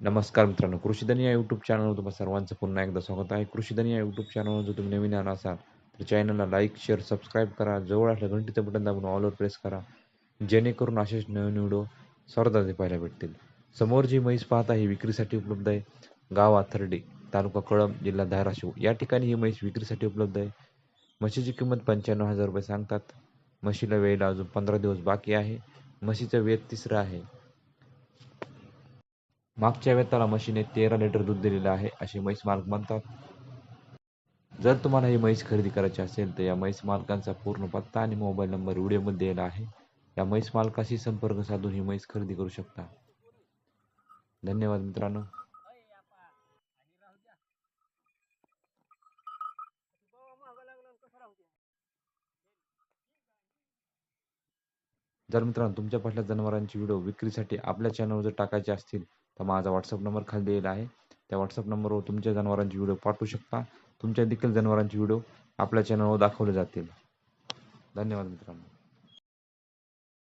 नमस्कार मित्रांनो कृषीधनी या यूट्यूब चॅनलवर तुम्हाला सर्वांचं पुन्हा एकदा स्वागत आहे. कृषीधनी या यूट्यूब चॅनलवर जर तुम्ही नवीन आला असाल तर चॅनलला लाईक शेअर सबस्क्राईब करा. जवळ असल्या घंटीचं बटन दाबून ऑलवर प्रेस करा. जेणेकरून असेच नवीन व्हिडिओ सर्वदा पाहायला भेटतील. समोर जी म्हैस पाहता ही विक्रीसाठी उपलब्ध आहे. गाव आथर्डी तालुका कळंब जिल्हा धाराशिव. या ठिकाणी ही म्हैस विक्रीसाठी उपलब्ध आहे. म्हशीची किंमत पंच्याण्णव हजार रुपये सांगतात. म्हशीला वेळेला अजून पंधरा दिवस बाकी आहे. म्हशीचं वेत तिसरं आहे. मागच्या वेताला म्हशीने तेरा लिटर दूध दिलेलं आहे असे म्हैस मालक म्हणतात. जर तुम्हाला ही म्हैस खरेदी करायची असेल तर या म्हैस मालकांचा पूर्ण पत्ता आणि मोबाईल नंबर व्हिडिओमध्ये दिलेला आहे. या म्हैस मालकाशी संपर्क साधून ही म्हैस खरेदी करू शकता. धन्यवाद मित्रांनो. जर मित्रांनो तुमच्या पाठल्या जनावरांची व्हिडिओ विक्रीसाठी आपल्या चॅनलवर जर टाकायचे असतील तर माझा व्हॉट्सअप नंबर खाली दिलेला आहे. त्या व्हॉट्सअप नंबरवर तुमच्या जनावरांचे व्हिडिओ पाठवू शकता. तुमच्या देखील जनावरांचे व्हिडिओ आपल्या चॅनलवर दाखवले जातील. धन्यवाद मित्रांनो.